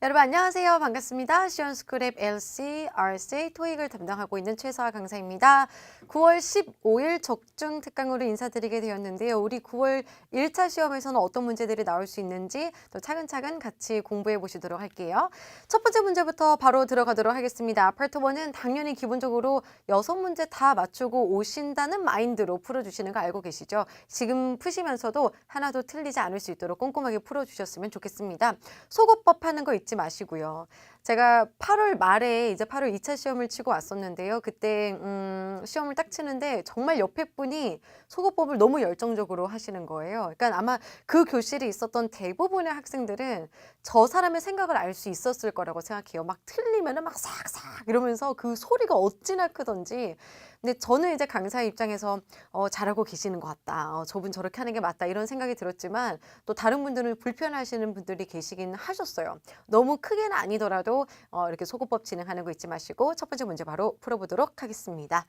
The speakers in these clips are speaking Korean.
여러분 안녕하세요. 반갑습니다. 시원스쿨 앱 LC, RC, 토익을 담당하고 있는 최서아 강사입니다. 9월 15일 적중 특강으로 인사드리게 되었는데요. 우리 9월 1차 시험에서는 어떤 문제들이 나올 수 있는지 또 차근차근 같이 공부해 보시도록 할게요. 첫 번째 문제부터 바로 들어가도록 하겠습니다. 파트 1은 당연히 기본적으로 여섯 문제 다 맞추고 오신다는 마인드로 풀어주시는 거 알고 계시죠? 지금 푸시면서도 하나도 틀리지 않을 수 있도록 꼼꼼하게 풀어주셨으면 좋겠습니다. 속어법 하는 거 잊지 마시고요. 제가 8월 말에 이제 8월 2차 시험을 치고 왔었는데요. 그때 음, 시험을 딱 치는데 정말 옆에 분이 속어법을 너무 열정적으로 하시는 거예요. 그러니까 아마 그 교실에 있었던 대부분의 학생들은 저 사람의 생각을 알 수 있었을 거라고 생각해요. 막 틀리면은 막 싹싹 이러면서 그 소리가 어찌나 크던지. 근데 저는 이제 강사의 입장에서 어, 잘하고 계시는 것 같다. 어, 저분 저렇게 하는 게 맞다. 이런 생각이 들었지만 또 다른 분들은 불편하시는 분들이 계시긴 하셨어요. 너무 크게는 아니더라도 어, 이렇게 소고법 진행하는 거 잊지 마시고 첫 번째 문제 바로 풀어보도록 하겠습니다.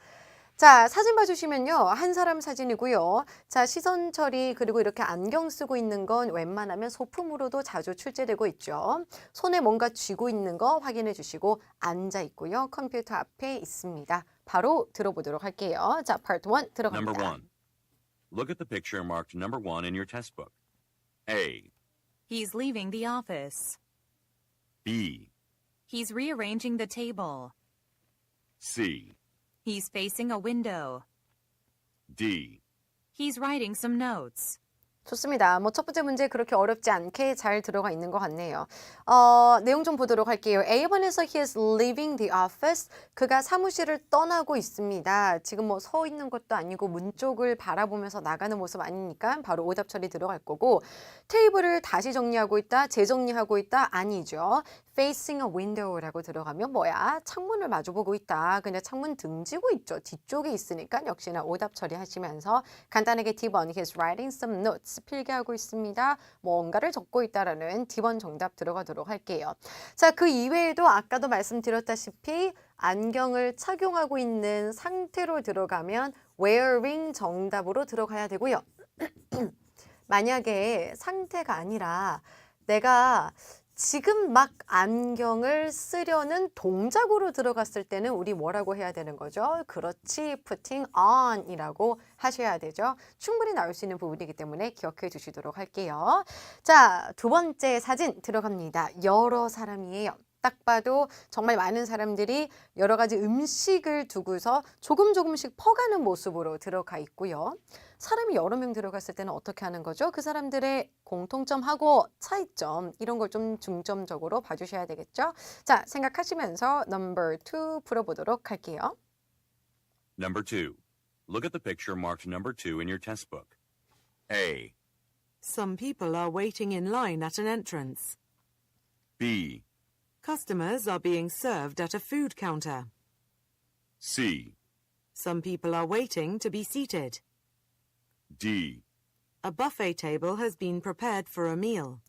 자, 사진 봐주시면요. 한 사람 사진이고요. 자, 시선 처리 그리고 이렇게 안경 쓰고 있는 건 웬만하면 소품으로도 자주 출제되고 있죠. 손에 뭔가 쥐고 있는 거 확인해 주시고 앉아 있고요. 컴퓨터 앞에 있습니다. 바로 들어보도록 할게요. 자, 파트 1 Number 들어갑니다. one. Look at the picture marked number one in your test book. A, He's leaving the office. B, He's rearranging the table. C, He's facing a window. D. He's writing some notes. 좋습니다. 뭐 첫 번째 문제 그렇게 어렵지 않게 잘 들어가 있는 것 같네요. 어, 내용 좀 보도록 할게요. A번에서 he is leaving the office. 그가 사무실을 떠나고 있습니다. 지금 뭐 서 있는 것도 아니고 문 쪽을 바라보면서 나가는 모습 아니니까 바로 오답 처리 들어갈 거고 테이블을 다시 정리하고 있다, 재정리하고 있다 아니죠. facing a window라고 들어가면 뭐야? 창문을 마주보고 있다. 그냥 창문 등지고 있죠. 뒤쪽에 있으니까 역시나 오답 처리하시면서 간단하게 D번 he's writing some notes 필기 하고 있습니다. 뭔가를 적고 있다라는 D번 정답 들어가도록 할게요. 자, 그 이외에도 아까도 말씀드렸다시피 안경을 착용하고 있는 상태로 들어가면 wearing 정답으로 들어가야 되고요. 만약에 상태가 아니라 내가 지금 막 안경을 쓰려는 동작으로 들어갔을 때는 우리 뭐라고 해야 되는 거죠? 그렇지, putting on 이라고 하셔야 되죠. 충분히 나올 수 있는 부분이기 때문에 기억해 주시도록 할게요. 자, 두 번째 사진 들어갑니다. 여러 사람이에요. 딱 봐도 정말 많은 사람들이 여러 가지 음식을 두고서 조금 조금씩 퍼가는 모습으로 들어가 있고요. 사람이 여러 명 들어갔을 때는 어떻게 하는 거죠? 그 사람들의 공통점하고 차이점 이런 걸 좀 중점적으로 봐주셔야 되겠죠? 자, 생각하시면서 넘버 2 풀어보도록 할게요. Number two. Look at the picture marked number two in your test book. A, Some people are waiting in line at an entrance. B, Customers are being served at a food counter. C, Some people are waiting to be seated. D. A buffet table has been prepared for a meal.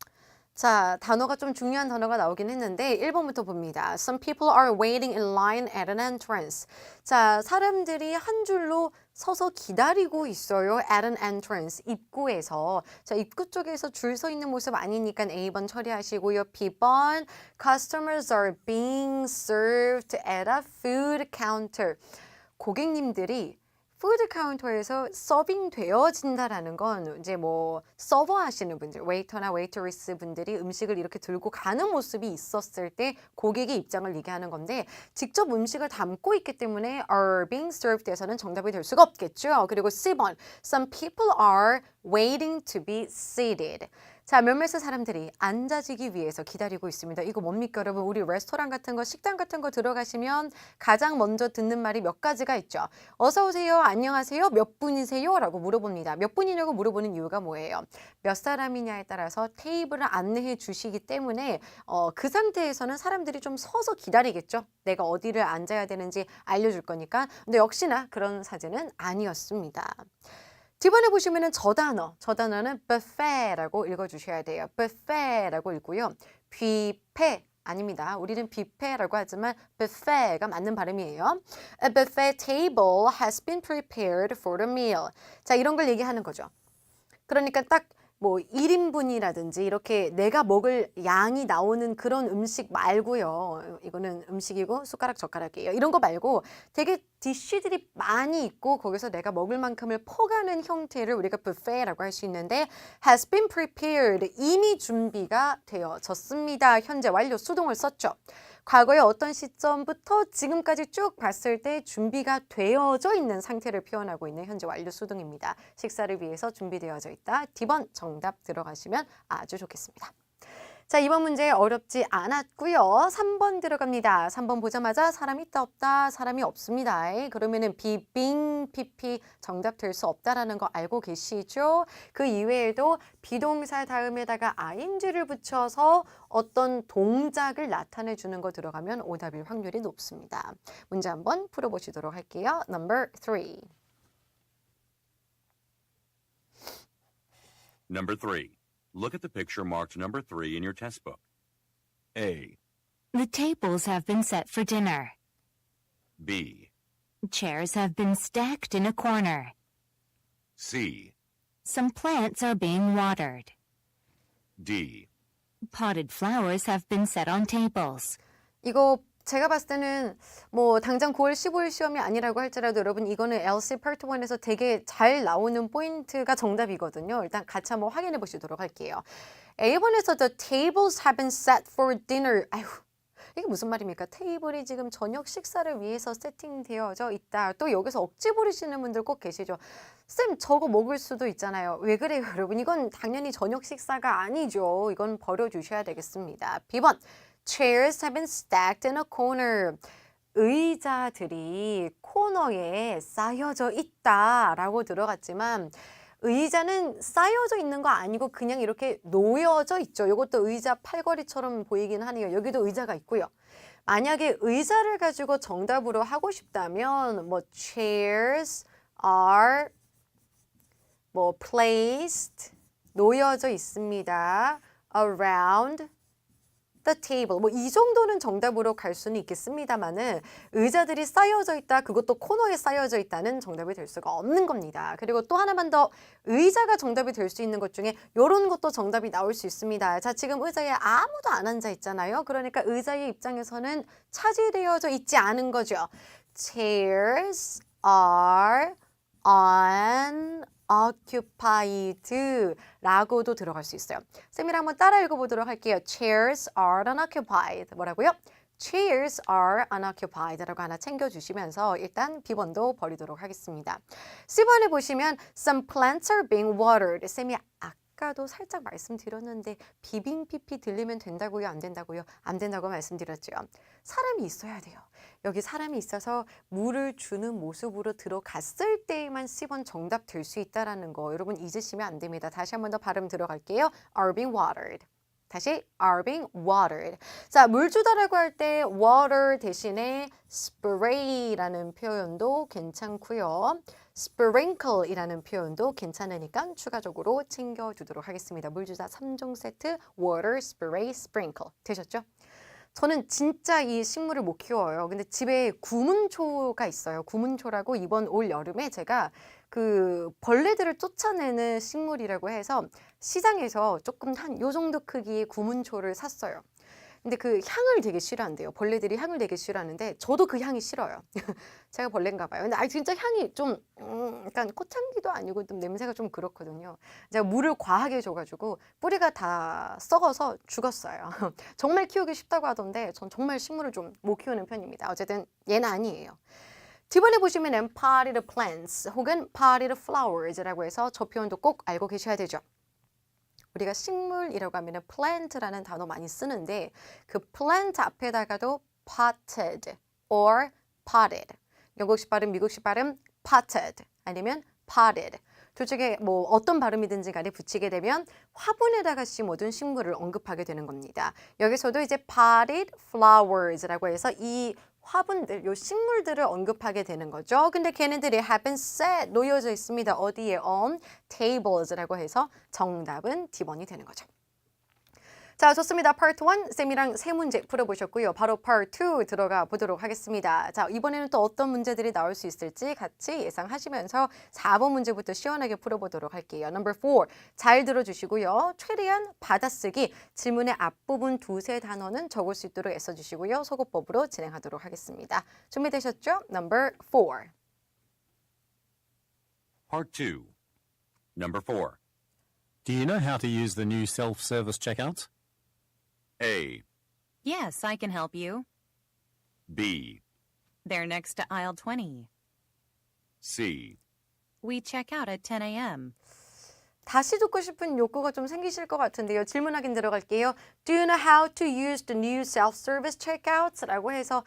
자, 단어가 좀 중요한 단어가 나오긴 했는데 1번부터 봅니다. Some people are waiting in line at an entrance. 자, 사람들이 한 줄로 서서 기다리고 있어요. at an entrance. 입구에서. 자, 입구 쪽에서 줄 서 있는 모습 아니니까 A번 처리하시고요. B번 customers are being served at a food counter. 고객님들이 푸드 카운터에서 서빙 되어진다라는 건 이제 뭐 서버 하시는 분들, 웨이터나 웨이터리스 분들이 음식을 이렇게 들고 가는 모습이 있었을 때 고객의 입장을 얘기하는 건데 직접 음식을 담고 있기 때문에 are being served에서는 정답이 될 수가 없겠죠. 그리고 C번 some people are waiting to be seated. 자, 몇몇의 사람들이 앉아지기 위해서 기다리고 있습니다. 이거 뭡니까, 여러분? 우리 레스토랑 같은 거, 식당 같은 거 들어가시면 가장 먼저 듣는 말이 몇 가지가 있죠. 어서 오세요, 안녕하세요, 몇 분이세요? 라고 물어봅니다. 몇 분이냐고 물어보는 이유가 뭐예요? 몇 사람이냐에 따라서 테이블을 안내해 주시기 때문에 어, 그 상태에서는 사람들이 좀 서서 기다리겠죠. 내가 어디를 앉아야 되는지 알려줄 거니까. 근데 역시나 그런 사진은 아니었습니다. 뒤번에 보시면은 저 단어, 저 단어는 buffet라고 읽어주셔야 돼요. buffet라고 읽고요. 뷔페 아닙니다. 우리는 뷔페라고 하지만 buffet가 맞는 발음이에요. A buffet table has been prepared for the meal. 자, 이런 걸 얘기하는 거죠. 그러니까 딱 뭐 1인분이라든지 이렇게 내가 먹을 양이 나오는 그런 음식 말고요. 이거는 음식이고 숟가락 젓가락이에요. 이런 거 말고 되게 디쉬들이 많이 있고 거기서 내가 먹을 만큼을 퍼가는 형태를 우리가 뷔페라고 할 수 있는데 has been prepared 이미 준비가 되어졌습니다. 현재 완료 수동을 썼죠. 과거의 어떤 시점부터 지금까지 쭉 봤을 때 준비가 되어져 있는 상태를 표현하고 있는 현재 완료 수동입니다. 식사를 위해서 준비되어져 있다. D번 정답 들어가시면 아주 좋겠습니다. 자, 이번 문제 어렵지 않았고요. 3번 들어갑니다. 3번 보자마자 사람 있다 없다 사람이 없습니다. 그러면은 비빙 PP 정답 될 수 없다라는 거 알고 계시죠? 그 이외에도 비동사 다음에다가 ing를 붙여서 어떤 동작을 나타내 주는 거 들어가면 오답일 확률이 높습니다. 문제 한번 풀어 보시도록 할게요. Number 3. Number 3. Look at the picture marked number 3 in your test book. A, The tables have been set for dinner. B, Chairs have been stacked in a corner. C, Some plants are being watered. D. Potted flowers have been set on tables. 이거 제가 봤을 때는 뭐 당장 9월 15일 시험이 아니라고 할지라도 여러분 이거는 LC 파트 1에서 되게 잘 나오는 포인트가 정답이거든요. 일단 같이 한번 확인해 보시도록 할게요. A번에서 the tables have been set for dinner. 아휴. 이게 무슨 말입니까? 테이블이 지금 저녁 식사를 위해서 세팅되어져 있다. 또 여기서 억지 부리시는 분들 꼭 계시죠. 쌤, 저거 먹을 수도 있잖아요. 왜 그래요, 여러분? 이건 당연히 저녁 식사가 아니죠. 이건 버려주셔야 되겠습니다. B번. Chairs have been stacked in a corner. 의자들이 코너에 쌓여져 있다 라고 들어갔지만 의자는 쌓여져 있는 거 아니고 그냥 이렇게 놓여져 있죠. 이것도 의자 팔걸이처럼 보이긴 하네요. 여기도 의자가 있고요. 만약에 의자를 가지고 정답으로 하고 싶다면 뭐 chairs are 뭐 placed 놓여져 있습니다. around the table. 뭐 이 정도는 정답으로 갈 수는 있겠습니다만은 의자들이 쌓여져 있다. 그것도 코너에 쌓여져 있다는 정답이 될 수가 없는 겁니다. 그리고 또 하나만 더 의자가 정답이 될 수 있는 것 중에 이런 것도 정답이 나올 수 있습니다. 자, 지금 의자에 아무도 안 앉아 있잖아요. 그러니까 의자의 입장에서는 차지되어져 있지 않은 거죠. Chairs are unoccupied 라고도 들어갈 수 있어요. 쌤이랑 한번 따라 읽어보도록 할게요. Chairs are unoccupied. 뭐라고요? Chairs are unoccupied 라고 하나 챙겨주시면서 일단 B번도 버리도록 하겠습니다. C번에 보시면 Some plants are being watered. 쌤이 아까도 살짝 말씀드렸는데 비빙 PP 들리면 된다고요? 안 된다고요? 안 된다고 말씀드렸죠. 사람이 있어야 돼요. 여기 사람이 있어서 물을 주는 모습으로 들어갔을 때에만 C번 정답 될 수 있다라는 거 여러분 잊으시면 안 됩니다. 다시 한 번 더 발음 들어갈게요. are being watered. 다시 are being watered. 자, 물 주다라고 할 때 water 대신에 spray라는 표현도 괜찮고요. sprinkle이라는 표현도 괜찮으니까 추가적으로 챙겨주도록 하겠습니다. 물 주다 3종 세트 water, spray, sprinkle 되셨죠? 저는 진짜 이 식물을 못 키워요. 근데 집에 구문초가 있어요. 구문초라고 이번 올 여름에 제가 그 벌레들을 쫓아내는 식물이라고 해서 시장에서 조금 한 요 정도 크기의 구문초를 샀어요. 근데 그 향을 되게 싫어한대요. 벌레들이 향을 되게 싫어하는데 저도 그 향이 싫어요. 제가 벌레인가 봐요. 근데 아 진짜 향이 좀 음, 약간 꽃향기도 아니고 좀 냄새가 좀 그렇거든요. 제가 물을 과하게 줘가지고 뿌리가 다 썩어서 죽었어요. 정말 키우기 쉽다고 하던데 전 정말 식물을 좀 못 키우는 편입니다. 어쨌든 얘는 아니에요. 뒤번에 보시면은 potted plants 혹은 potted flowers라고 해서 저 표현도 꼭 알고 계셔야 되죠. 우리가 식물이라고 하면은 plant라는 단어 많이 쓰는데 그 plant 앞에다가도 potted or potted 영국식 발음, 미국식 발음 potted 아니면 potted 둘 중에 뭐 어떤 발음이든지 간에 붙이게 되면 화분에다가 심어둔 식물을 언급하게 되는 겁니다. 여기서도 이제 potted flowers라고 해서 이 화분들, 요 식물들을 언급하게 되는 거죠. 근데 걔네들이 have been set 놓여져 있습니다. 어디에 on tables라고 해서 정답은 D번이 되는 거죠. 자, 좋습니다. Part 1 쌤이랑 세 문제 풀어보셨고요. 바로 Part 2 들어가 보도록 하겠습니다. 자, 이번에는 또 어떤 문제들이 나올 수 있을지 같이 예상하시면서 4번 문제부터 시원하게 풀어보도록 할게요. Number 4. 잘 들어주시고요. 최대한 받아쓰기 질문의 앞부분 두세 단어는 적을 수 있도록 애써주시고요. 소거법으로 진행하도록 하겠습니다. 준비되셨죠? Number 4. Part 2. Number 4. Do you know how to use the new self-service checkouts? A. Yes, I can help you. B. They're next to aisle 20. C. We check out at 10 a.m. 다시 듣고 싶은 욕구가 좀 생기실 것 같은데요. 질문 확인 들어갈게요. Do you know how to use the new self-service checkouts? 라고 해서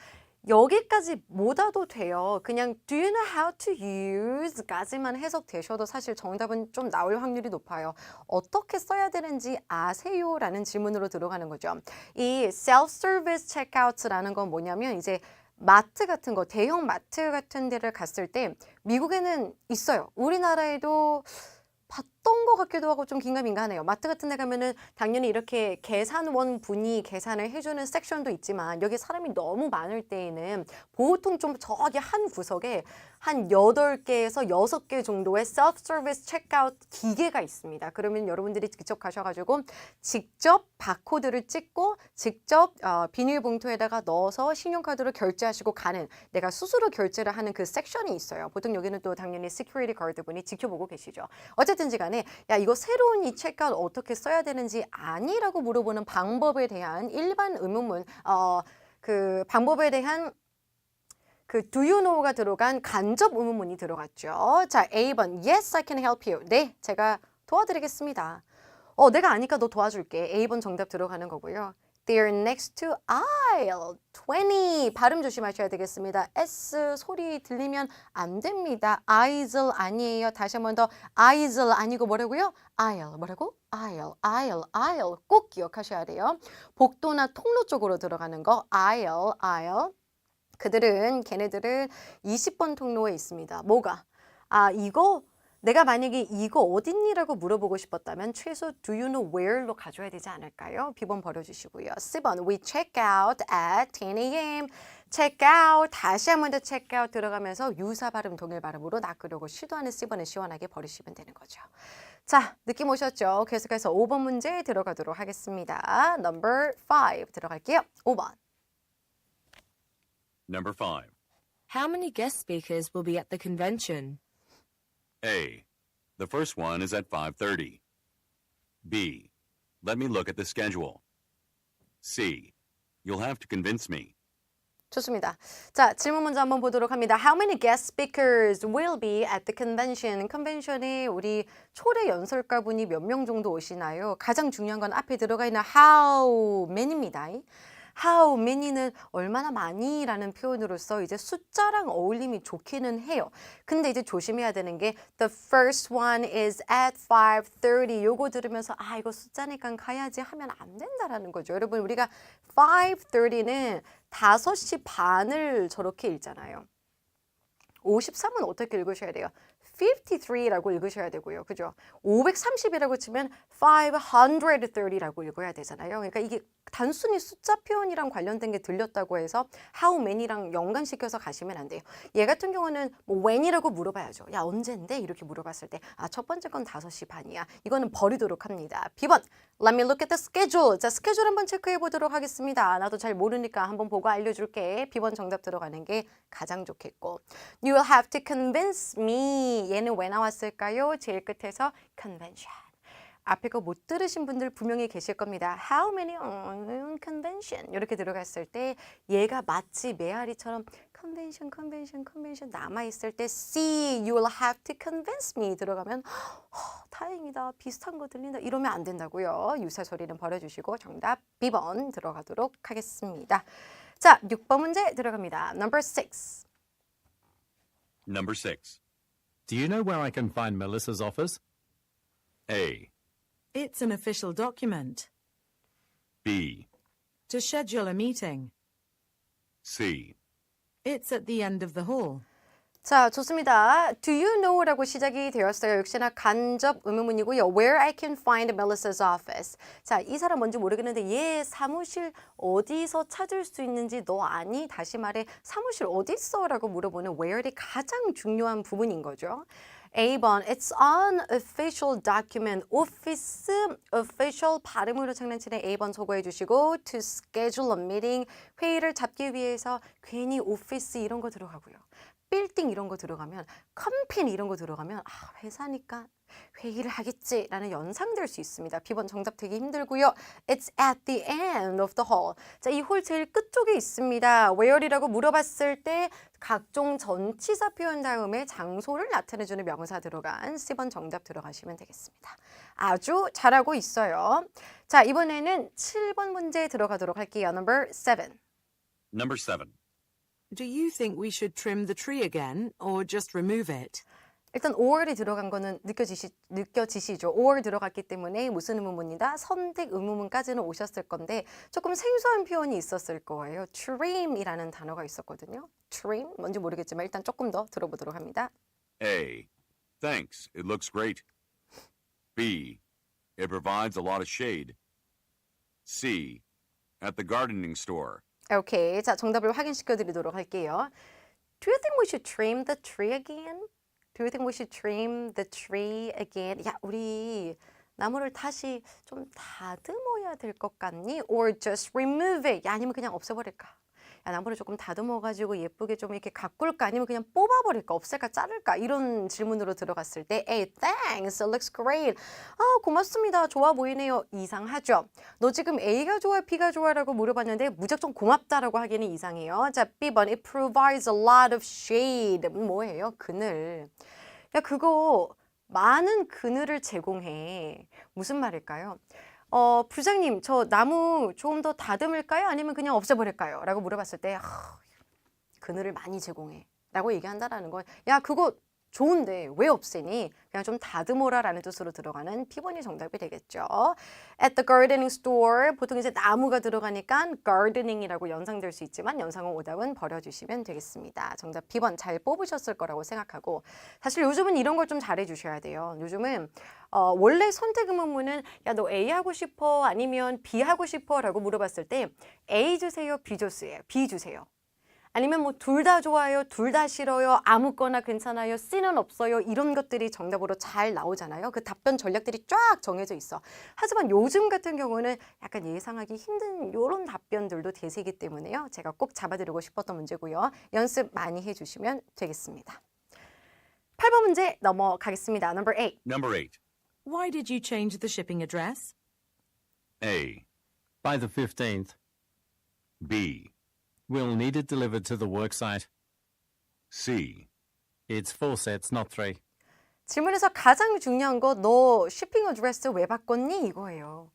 여기까지 못 와도 돼요. 그냥 do you know how to use? 까지만 해석되셔도 사실 정답은 좀 나올 확률이 높아요. 어떻게 써야 되는지 아세요? 라는 질문으로 들어가는 거죠. 이 self-service checkouts라는 건 뭐냐면 이제 마트 같은 거, 대형 마트 같은 데를 갔을 때 미국에는 있어요. 우리나라에도 봤 던 것 같기도 하고 좀 긴가민가하네요. 마트 같은 데 가면은 당연히 이렇게 계산원 분이 계산을 해주는 섹션도 있지만 여기 사람이 너무 많을 때에는 보통 좀 저기 한 구석에 한 8개에서 6개 정도의 self service checkout 기계가 있습니다. 그러면 여러분들이 직접 가셔가지고 직접 바코드를 찍고 직접 어, 비닐봉투에다가 넣어서 신용카드로 결제하시고 가는 내가 스스로 결제를 하는 그 섹션이 있어요. 보통 여기는 또 당연히 시큐리티 가드 분이 지켜보고 계시죠. 어쨌든지 간에 야 이거 새로운 이 체크아웃 어떻게 써야 되는지 아니라고 물어보는 방법에 대한 일반 의문문 어, 그 방법에 대한 그 do you know가 들어간 간접 의문문이 들어갔죠. 자, A번 Yes, I can help you. 네, 제가 도와드리겠습니다. 어, 내가 아니까 너 도와줄게. A번 정답 들어가는 거고요. They're next to aisle 20. 발음 조심하셔야 되겠습니다. S 소리 들리면 안 됩니다. aisle 아니에요. 다시 한 번 더 aisle 아니고 뭐라고요? aisle 뭐라고? aisle, aisle, aisle 꼭 기억하셔야 돼요. 복도나 통로 쪽으로 들어가는 거 aisle, aisle. 그들은 걔네들은 20번 통로에 있습니다. 뭐가? 아 이거 내가 만약에 이거 어딨니라고 물어보고 싶었다면 최소 do you know where로 가져야 되지 않을까요? B번 버려주시고요. C번 we check out at 10 a.m. check out 다시 한 번 더 check out 들어가면서 유사 발음 동일 발음으로 낚으려고 시도하는 C번은 시원하게 버리시면 되는 거죠. 자 느낌 오셨죠? 계속해서 5번 문제 들어가도록 하겠습니다. Number 5 들어갈게요. 5번. Number 5. How many guest speakers will be at the convention? A. The first one is at 5:30. B. Let me look at the schedule. C. You'll have to convince me. 좋습니다. 자, 질문 먼저 한번 보도록 합니다. How many guest speakers will be at the convention? 컨벤션에 우리 초대 연설가 분이 몇 명 정도 오시나요? 가장 중요한 건 앞에 들어가 있는 how many입니다. How many는 얼마나 많이라는 표현으로서 이제 숫자랑 어울림이 좋기는 해요. 근데 이제 조심해야 되는 게 the first one is at 5:30 요거 들으면서 아 이거 숫자니까 가야지 하면 안 된다라는 거죠. 여러분 우리가 5:30는 5시 반을 저렇게 읽잖아요. 53은 어떻게 읽으셔야 돼요? 53라고 읽으셔야 되고요. 그죠? 530이라고 치면 530라고 읽어야 되잖아요. 그러니까 이게 단순히 숫자 표현이랑 관련된 게 들렸다고 해서 how many랑 연관시켜서 가시면 안 돼요. 얘 같은 경우는 뭐 when이라고 물어봐야죠. 야, 언젠데? 이렇게 물어봤을 때 아, 첫 번째 건 5시 반이야. 이거는 버리도록 합니다. B번 Let me look at the schedule. 자, 스케줄 한번 체크해 보도록 하겠습니다. 나도 잘 모르니까 한번 보고 알려줄게. B번 정답 들어가는 게 가장 좋겠고. You will have to convince me. 얘는 왜 나왔을까요? 제일 끝에서 convention. 앞에 거 못 들으신 분들 분명히 계실 겁니다. How many on convention? 이렇게 들어갔을 때 얘가 마치 메아리처럼 convention, convention, convention 남아 있을 때 see, you will have to convince me 들어가면 허, 다행이다. 비슷한 거 들린다. 이러면 안 된다고요. 유사 소리는 버려주시고 정답 B번 들어가도록 하겠습니다. 자, 6번 문제 들어갑니다. Number 6. Number 6. Do you know where I can find Melissa's office? A. It's an official document. B. To schedule a meeting. C. It's at the end of the hall. 자, 좋습니다. Do you know라고 시작이 되었어요. 역시나 간접 의문문이고요. Where I can find Melissa's office. 자, 이 사람 뭔지 모르겠는데 얘 사무실 어디서 찾을 수 있는지 너 아니? 다시 말해 사무실 어디 있어 라고 물어보는 where이 가장 중요한 부분인 거죠. A번, it's an official document. 오피스, official 발음으로 장난치는 A번 소거해 주시고 to schedule a meeting. 회의를 잡기 위해서 괜히 오피스 이런 거 들어가고요. 빌딩 이런 거 들어가면 컴퍼니 이런 거 들어가면 아 회사니까 회의를 하겠지라는 연상될 수 있습니다. B번 정답 되기 힘들고요. It's at the end of the hall. 자, 이 홀 제일 끝쪽에 있습니다. where이라고 물어봤을 때 각종 전치사 표현 다음에 장소를 나타내주는 명사 들어간 C번 정답 들어가시면 되겠습니다. 아주 잘하고 있어요. 자, 이번에는 7번 문제 들어가도록 할게요. Number 7. Number 7. Do you think we should trim the tree again or just remove it? 일단 or이 들어간 거는 느껴지시, 느껴지시죠? or 들어갔기 때문에 무슨 의문문이다? 선택 의문문까지는 오셨을 건데 조금 생소한 표현이 있었을 거예요. trim이라는 단어가 있었거든요. trim? 뭔지 모르겠지만 일단 조금 더 들어보도록 합니다. A. Thanks. It looks great. B. It provides a lot of shade. C. At the gardening store. 오케이. 자, 정답을 확인시켜 드리도록 할게요. Do you think we should trim the tree again? Do you think we should trim the tree again? 야, 우리 나무를 다시 좀 다듬어야 될 것 같니? Or just remove it? 야, 아니면 그냥 없애버릴까? 야, 나무를 조금 다듬어가지고 예쁘게 좀 이렇게 가꿀까? 아니면 그냥 뽑아버릴까? 없앨까? 자를까? 이런 질문으로 들어갔을 때, Hey, thanks, it looks great. 아, 고맙습니다. 좋아 보이네요. 이상하죠? 너 지금 A가 좋아, B가 좋아라고 물어봤는데 무작정 고맙다라고 하기는 이상해요. 자, B번, it provides a lot of shade. 뭐예요? 그늘. 야, 그거 많은 그늘을 제공해. 무슨 말일까요? 어, 부장님, 저 나무 조금 더 다듬을까요? 아니면 그냥 없애버릴까요? 라고 물어봤을 때, 아, 그늘을 많이 제공해. 라고 얘기한다라는 건, 야, 그거 좋은데 왜 없애니? 그냥 좀 다듬어라라는 뜻으로 들어가는 B번이 정답이 되겠죠. At the gardening store, 보통 이제 나무가 들어가니까 gardening이라고 연상될 수 있지만 연상어 오답은 버려주시면 되겠습니다. 정답 B번 잘 뽑으셨을 거라고 생각하고 사실 요즘은 이런 걸 좀 잘해주셔야 돼요. 요즘은 어, 원래 선택 의문문은 야 너 A 하고 싶어 아니면 B 하고 싶어라고 물어봤을 때 A 주세요, B 주세요, B 주세요. 아니면 뭐 둘 다 좋아요, 둘 다 싫어요, 아무거나 괜찮아요, C는 없어요 이런 것들이 정답으로 잘 나오잖아요. 그 답변 전략들이 쫙 정해져 있어. 하지만 요즘 같은 경우는 약간 예상하기 힘든 이런 답변들도 대세이기 때문에요. 제가 꼭 잡아드리고 싶었던 문제고요. 연습 많이 해주시면 되겠습니다. 8번 문제 넘어가겠습니다. Number 8. Number 8. Why did you change the shipping address? A. By the 15th, B. we'll need it delivered to the worksite. C. It's four sets, not three. 질문에서 가장 중요한 거 너 shipping address 왜 바꿨니? 이거예요.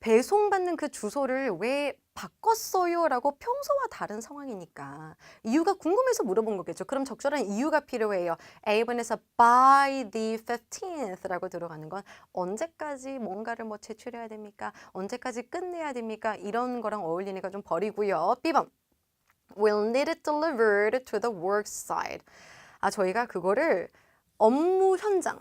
배송받는 그 주소를 왜 바꿨어요? 라고 평소와 다른 상황이니까 이유가 궁금해서 물어본 거겠죠. 그럼 적절한 이유가 필요해요. A번에서 by the 15th 라고 들어가는 건 언제까지 뭔가를 뭐 제출해야 됩니까? 언제까지 끝내야 됩니까? 이런 거랑 어울리니까 좀 버리고요. B번 will need it delivered to the work site. 아, 저희가 그거를 업무 현장,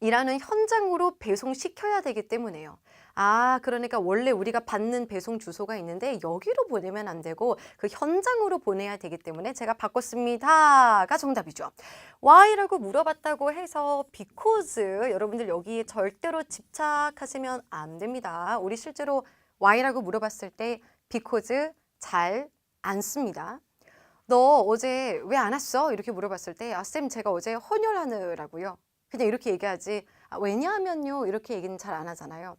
일하는 현장으로 배송시켜야 되기 때문에요. 아, 그러니까 원래 우리가 받는 배송 주소가 있는데 여기로 보내면 안 되고 그 현장으로 보내야 되기 때문에 제가 바꿨습니다가 정답이죠. why라고 물어봤다고 해서 because 여러분들 여기에 절대로 집착하시면 안 됩니다. 우리 실제로 why라고 물어봤을 때 because 잘 안 씁니다. 너 어제 왜 안 왔어? 이렇게 물어봤을 때, 아, 쌤, 제가 어제 헌혈하느라고요. 그냥 이렇게 얘기하지. 아, 왜냐하면요. 이렇게 얘기는 잘 안 하잖아요.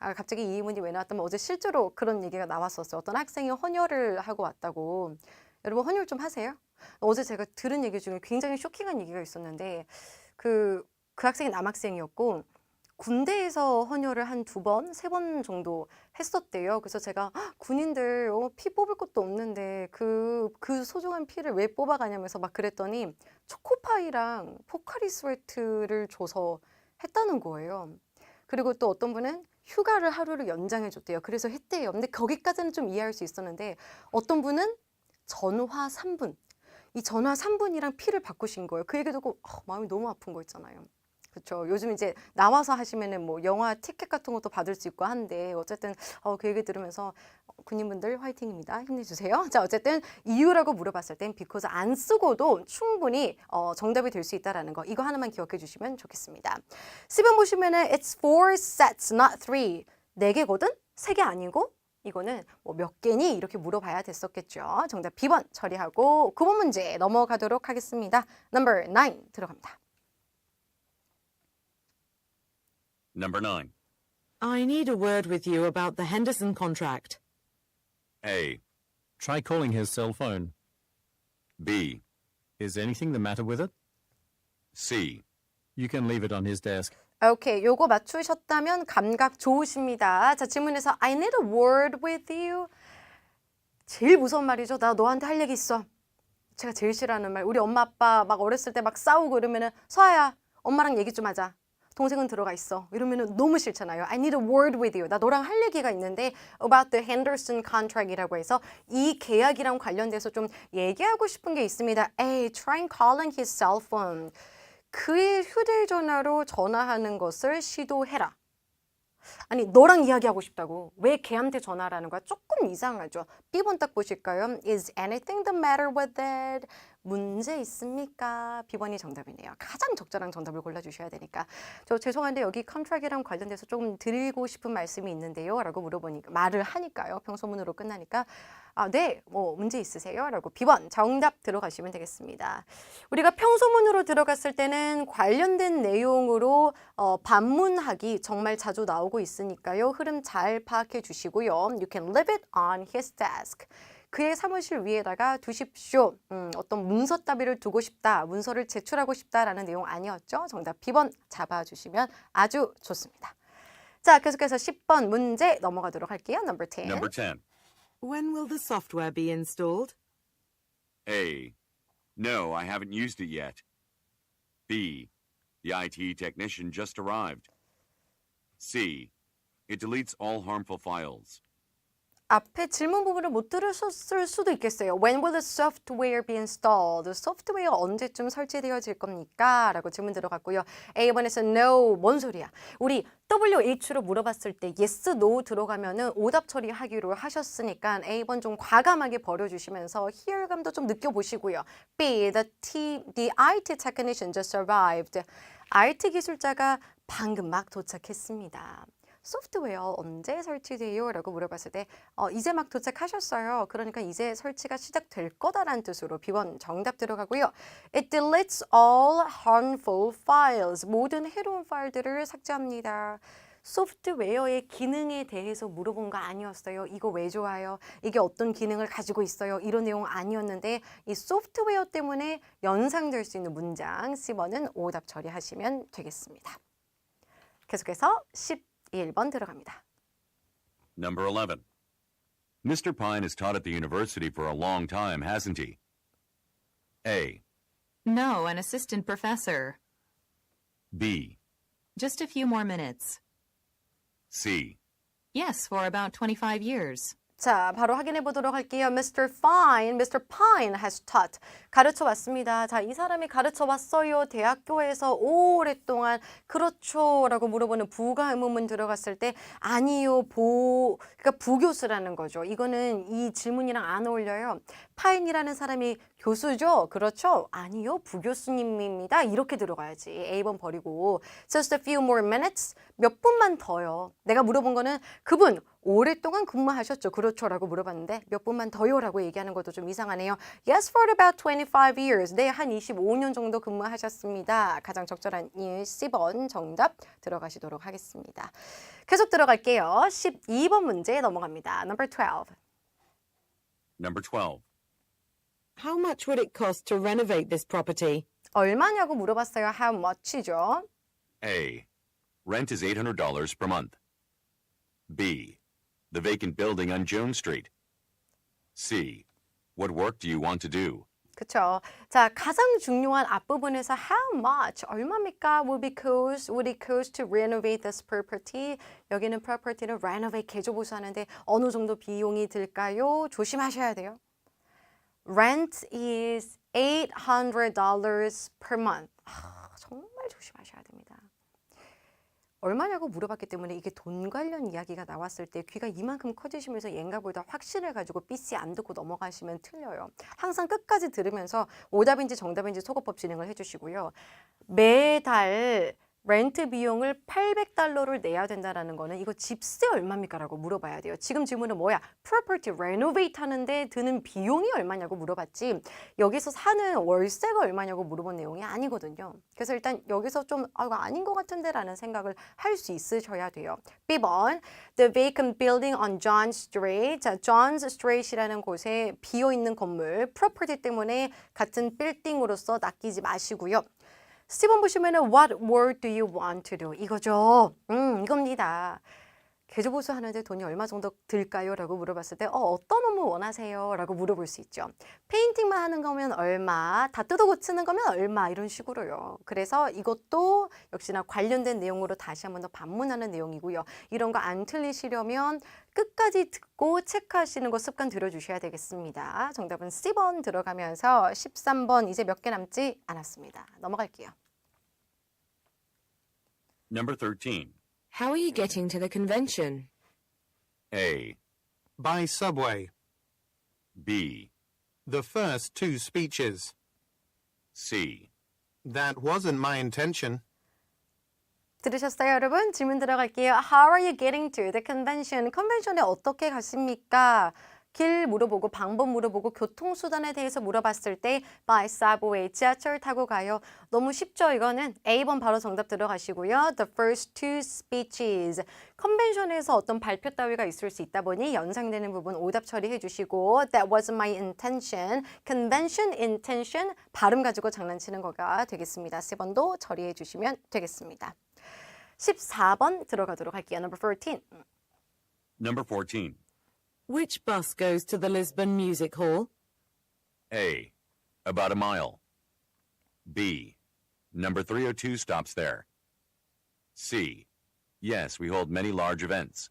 아, 갑자기 이 의문이 왜 나왔다면 어제 실제로 그런 얘기가 나왔었어요. 어떤 학생이 헌혈을 하고 왔다고. 여러분, 헌혈 좀 하세요? 어제 제가 들은 얘기 중에 굉장히 쇼킹한 얘기가 있었는데, 그, 그 학생이 남학생이었고, 군대에서 헌혈을 한 두 번, 세 번 정도 했었대요. 그래서 제가 "헉, 군인들 어, 피 뽑을 것도 없는데 그, 그 소중한 피를 왜 뽑아가냐면서 막 그랬더니 초코파이랑 포카리 스웨트를 줘서 했다는 거예요. 그리고 또 어떤 분은 휴가를 하루를 연장해 줬대요. 그래서 했대요. 근데 거기까지는 좀 이해할 수 있었는데 어떤 분은 전화 3분. 이 전화 3분이랑 피를 바꾸신 거예요. 그 얘기 듣고 어, 마음이 너무 아픈 거 있잖아요. 그렇죠. 요즘 이제 나와서 하시면은 뭐 영화 티켓 같은 것도 받을 수 있고 한데 어쨌든 어, 그 얘기 들으면서 어, 군인분들 화이팅입니다. 힘내주세요. 자 어쨌든 이유라고 물어봤을 땐 because 안 쓰고도 충분히 어, 정답이 될 수 있다라는 거 이거 하나만 기억해 주시면 좋겠습니다. 10번 보시면은 it's four sets not three 네 개거든 세 개 아니고 이거는 뭐 몇 개니 이렇게 물어봐야 됐었겠죠. 정답 B번 처리하고 9번 문제 넘어가도록 하겠습니다. Number 9 들어갑니다. Number 9. I need a word with you about the Henderson contract. A. Try calling his cell phone. B. Is anything the matter with it? C. You can leave it on his desk. 오케이, 요거 맞추셨다면 감각 좋으십니다. 자, 질문에서 I need a word with you. 제일 무서운 말이죠. 나 너한테 할 얘기 있어. 제가 제일 싫어하는 말. 우리 엄마 아빠 막 어렸을 때 막 싸우고 이러면은 서아야, 엄마랑 얘기 좀 하자. 동생은 들어가 있어. 이러면은 너무 싫잖아요. I need a word with you. 나 너랑 할 얘기가 있는데 about the Henderson contract이라고 해서 이 계약이랑 관련돼서 좀 얘기하고 싶은 게 있습니다. A. Try calling his cell phone. 그의 휴대전화로 전화하는 것을 시도해라. 아니 너랑 이야기하고 싶다고 왜 걔한테 전화라는 거야 조금 이상하죠. B번 딱 보실까요? Is anything the matter with it? 문제 있습니까? B번이 정답이네요. 가장 적절한 정답을 골라주셔야 되니까. 저 죄송한데 여기 컨트랙이랑 관련돼서 조금 드리고 싶은 말씀이 있는데요. 라고 물어보니까 말을 하니까요. 평소문으로 끝나니까 아, 네, 뭐 문제 있으세요? 라고 B번 정답 들어가시면 되겠습니다. 우리가 평소문으로 들어갔을 때는 관련된 내용으로 어, 반문하기 정말 자주 나오고 있으니까요. 흐름 잘 파악해 주시고요. You can leave it on his desk. 그의 사무실 위에다가 두십시오. 음, 어떤 문서 따위를 두고 싶다, 문서를 제출하고 싶다라는 내용 아니었죠? 정답 B번 잡아주시면 아주 좋습니다. 자, 계속해서 10번 문제 넘어가도록 할게요. Number 10. Number 10. When will the software be installed? A. No, I haven't used it yet. B. The IT technician just arrived. C. It deletes all harmful files. 앞에 질문 부분을 못 들으셨을 수도 있겠어요. When will the software be installed? 소프트웨어 언제쯤 설치되어질 겁니까? 라고 질문 들어갔고요. A번에서 no, 뭔 소리야? 우리 WH로 물어봤을 때 yes, no 들어가면은 오답 처리하기로 하셨으니까 A번 좀 과감하게 버려주시면서 희열감도 좀 느껴보시고요. B, the, T, the IT technician just arrived. IT 기술자가 방금 막 도착했습니다. 소프트웨어 언제 설치돼요? 라고 물어봤을 때 어, 이제 막 도착하셨어요. 그러니까 이제 설치가 시작될 거다라는 뜻으로 비번 정답 들어가고요. It deletes all harmful files. 모든 해로운 파일들을 삭제합니다. 소프트웨어의 기능에 대해서 물어본 거 아니었어요. 이거 왜 좋아요? 이게 어떤 기능을 가지고 있어요? 이런 내용 아니었는데 이 소프트웨어 때문에 연상될 수 있는 문장 C번은 오답 처리하시면 되겠습니다. 계속해서 11번 들어갑니다. Number 11. Mr. Pine has taught at the university for a long time, hasn't he? A. No, an assistant professor. B. Just a few more minutes. C. Yes, for about 25 years. 자, 바로 확인해 보도록 할게요. Mr. Fine, Mr. Pine has taught. 가르쳐 왔습니다. 자, 이 사람이 가르쳐 왔어요. 대학교에서 오랫동안 그렇죠. 라고 물어보는 부가 의문문 들어갔을 때 아니요. 보 그러니까 부교수라는 거죠. 이거는 이 질문이랑 안 어울려요. 파인이라는 사람이 교수죠? 그렇죠? 아니요. 부교수님입니다. 이렇게 들어가야지. A번 버리고. Just a few more minutes. 몇 분만 더요. 내가 물어본 거는 그분 오랫동안 근무하셨죠. 그렇죠. 라고 물어봤는데 몇 분만 더요. 라고 얘기하는 것도 좀 이상하네요. Yes, for about 25 years. 네, 한 25년 정도 근무하셨습니다. 가장 적절한 이 C번 정답 들어가시도록 하겠습니다. 계속 들어갈게요. 12번 문제 넘어갑니다. Number 12. Number 12. How much would it cost to renovate this property? 얼마냐고 물어봤어요. How much이죠? A. Rent is $800 per month. B. The vacant building on Jones Street. C. What work do you want to do? 그쵸. 자, 가장 중요한 앞부분에서 how much, 얼마입니까? Would it cost, would it cost to renovate this property? 여기는 property를 renovate, 개조보수하는데 어느 정도 비용이 들까요? 조심하셔야 돼요. Rent is $800 per month. 아, 정말 조심하셔야 됩니다. 얼마냐고 물어봤기 때문에 이게 돈 관련 이야기가 나왔을 때 귀가 이만큼 커지시면서 얘인가 보다 확신을 가지고 삐씨 안 듣고 넘어가시면 틀려요. 항상 끝까지 들으면서 오답인지 정답인지 속어법 진행을 해주시고요. 매달 렌트 비용을 800달러를 내야 된다라는 거는 이거 집세 얼마입니까? 라고 물어봐야 돼요. 지금 질문은 뭐야? property renovate 하는데 드는 비용이 얼마냐고 물어봤지 여기서 사는 월세가 얼마냐고 물어본 내용이 아니거든요. 그래서 일단 여기서 좀 아, 이거 아닌 것 같은데 라는 생각을 할 수 있으셔야 돼요. B번 The vacant building on John Street. 자, John Street이라는 곳에 비어 있는 건물 property 때문에 같은 빌딩으로서 낚이지 마시고요. 스티븐 보시면은 What work do you want to do? 이거죠. 음, 이겁니다. 개조보수 하는데 돈이 얼마 정도 들까요? 라고 물어봤을 때 어, 어떤 업무 원하세요? 라고 물어볼 수 있죠. 페인팅만 하는 거면 얼마, 다 뜯어 고치는 거면 얼마 이런 식으로요. 그래서 이것도 역시나 관련된 내용으로 다시 한번 더 반문하는 내용이고요. 이런 거 안 틀리시려면 끝까지 듣고 체크하시는 거 습관 들여주셔야 되겠습니다. 정답은 C번 들어가면서 13번 이제 몇 개 남지 않았습니다. 넘어갈게요. Number 13. How are you getting to the convention? A. By subway. B. The first two speeches. C. That wasn't my intention. 들으셨어요, 여러분? 질문 들어갈게요. How are you getting to the convention? 컨벤션에 어떻게 가십니까? 길 물어보고 방법 물어보고 교통수단에 대해서 물어봤을 때 by subway 지하철 타고 가요. 너무 쉽죠 이거는 A번 바로 정답 들어가시고요. The first two speeches 컨벤션에서 어떤 발표 따위가 있을 수 있다 보니 연상되는 부분 오답 처리해 주시고 That was my intention convention intention 발음 가지고 장난치는 거가 되겠습니다. C번도 처리해 주시면 되겠습니다. 14번 들어가도록 할게요. Number 14. Number 14. Which bus goes to the Lisbon Music Hall? A. About a mile. B. Number 302 stops there. C. Yes, we hold many large events.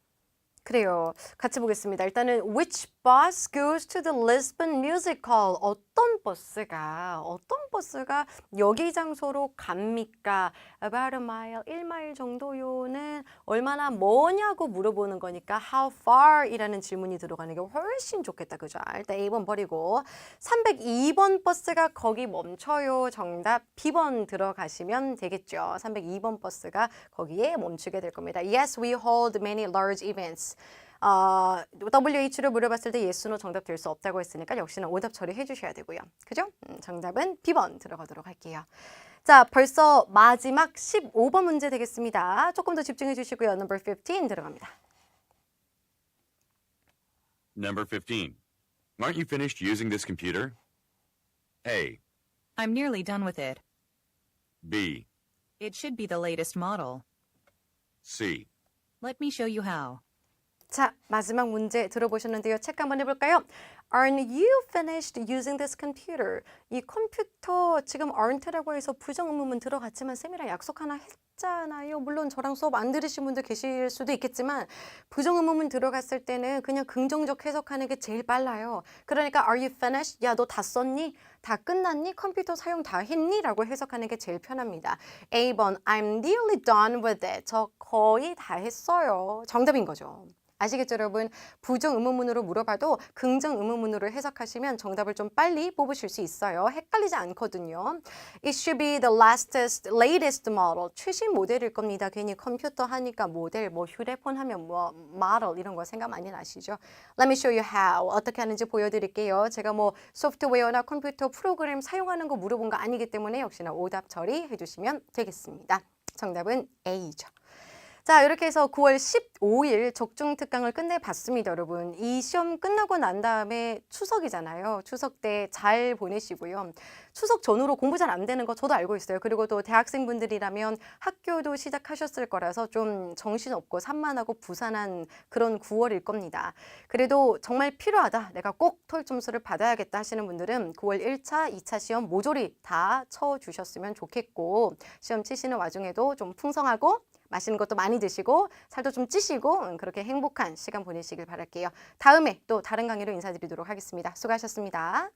그래요. 같이 보겠습니다. 일단은 which bus goes to the Lisbon Music Hall? 어떤 버스가 어떤 버스가 여기 장소로 갑니까? About a mile, 1마일 정도요는 얼마나 뭐냐고 물어보는 거니까 how far이라는 질문이 들어가는 게 훨씬 좋겠다. 그죠? 일단 A번 버리고 302번 버스가 거기 멈춰요. 정답 B번 들어가시면 되겠죠. 302번 버스가 거기에 멈추게 될 겁니다. Yes, we hold many large events. 어, WH를 물어봤을 때 no 정답 될 수 없다고 했으니까 역시나 오답 처리해 주셔야 되고요. 그죠? 음, 정답은 B번 들어가도록 할게요. 자, 벌써 마지막 15번 문제 되겠습니다. 조금 더 집중해 주시고요. Number 15 들어갑니다. Number 15. Aren't you finished using this computer? A. I'm nearly done with it. B. It should be the latest model. C. Let me show you how. 자, 마지막 문제 들어보셨는데요. 체크 한번 해볼까요? Aren't you finished using this computer? 이 컴퓨터 지금 aren't라고 해서 부정 의문문 들어갔지만 쌤이랑 약속 하나 했잖아요. 물론 저랑 수업 안 들으신 분들 계실 수도 있겠지만 부정 의문문 들어갔을 때는 그냥 긍정적 해석하는 게 제일 빨라요. 그러니까 are you finished? 야, 너 다 썼니? 다 끝났니? 컴퓨터 사용 다 했니? 라고 해석하는 게 제일 편합니다. A번 I'm nearly done with it. 저 거의 다 했어요. 정답인 거죠. 아시겠죠, 여러분? 부정 의문문으로 물어봐도 긍정 의문문으로 해석하시면 정답을 좀 빨리 뽑으실 수 있어요. 헷갈리지 않거든요. It should be the latest, latest model. 최신 모델일 겁니다. 괜히 컴퓨터 하니까 모델, 뭐 휴대폰 하면 뭐 model 이런 거 생각 많이 나시죠? Let me show you how. 어떻게 하는지 보여드릴게요. 제가 뭐 소프트웨어나 컴퓨터 프로그램 사용하는 거 물어본 거 아니기 때문에 역시나 오답 처리해 주시면 되겠습니다. 정답은 A죠. 자, 이렇게 해서 9월 15일 적중 특강을 끝내봤습니다, 여러분. 이 시험 끝나고 난 다음에 추석이잖아요. 추석 때 잘 보내시고요. 추석 전후로 공부 잘 안 되는 거 저도 알고 있어요. 그리고 또 대학생분들이라면 학교도 시작하셨을 거라서 좀 정신없고 산만하고 부산한 그런 9월일 겁니다. 그래도 정말 필요하다. 내가 꼭 토익 점수를 받아야겠다 하시는 분들은 9월 1차, 2차 시험 모조리 다 쳐주셨으면 좋겠고 시험 치시는 와중에도 좀 풍성하고 맛있는 것도 많이 드시고 살도 좀 찌시고 음, 그렇게 행복한 시간 보내시길 바랄게요. 다음에 또 다른 강의로 인사드리도록 하겠습니다. 수고하셨습니다.